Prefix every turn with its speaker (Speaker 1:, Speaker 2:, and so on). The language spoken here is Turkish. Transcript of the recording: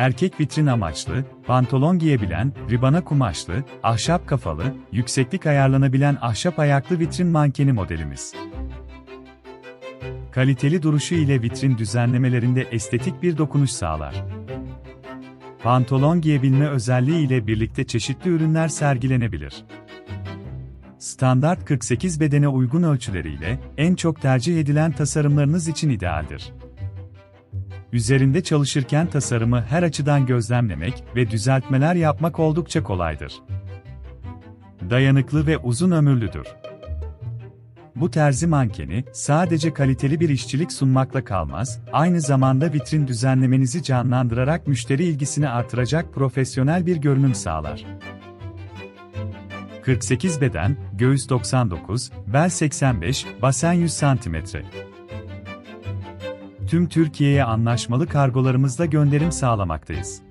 Speaker 1: Erkek vitrin amaçlı, pantolon giyebilen, ribana kumaşlı, ahşap kafalı, yükseklik ayarlanabilen ahşap ayaklı vitrin mankeni modelimiz. Kaliteli duruşu ile vitrin düzenlemelerinde estetik bir dokunuş sağlar. Pantolon giyebilme özelliği ile birlikte çeşitli ürünler sergilenebilir. Standart 48 bedene uygun ölçüleriyle en çok tercih edilen tasarımlarınız için idealdir. Üzerinde çalışırken tasarımı her açıdan gözlemlemek ve düzeltmeler yapmak oldukça kolaydır. Dayanıklı ve uzun ömürlüdür. Bu terzi mankeni sadece kaliteli bir işçilik sunmakla kalmaz, aynı zamanda vitrin düzenlemenizi canlandırarak müşteri ilgisini artıracak profesyonel bir görünüm sağlar. 48 beden, göğüs 99, bel 85, basen 100 cm. Tüm Türkiye'ye anlaşmalı kargolarımızla gönderim sağlamaktayız.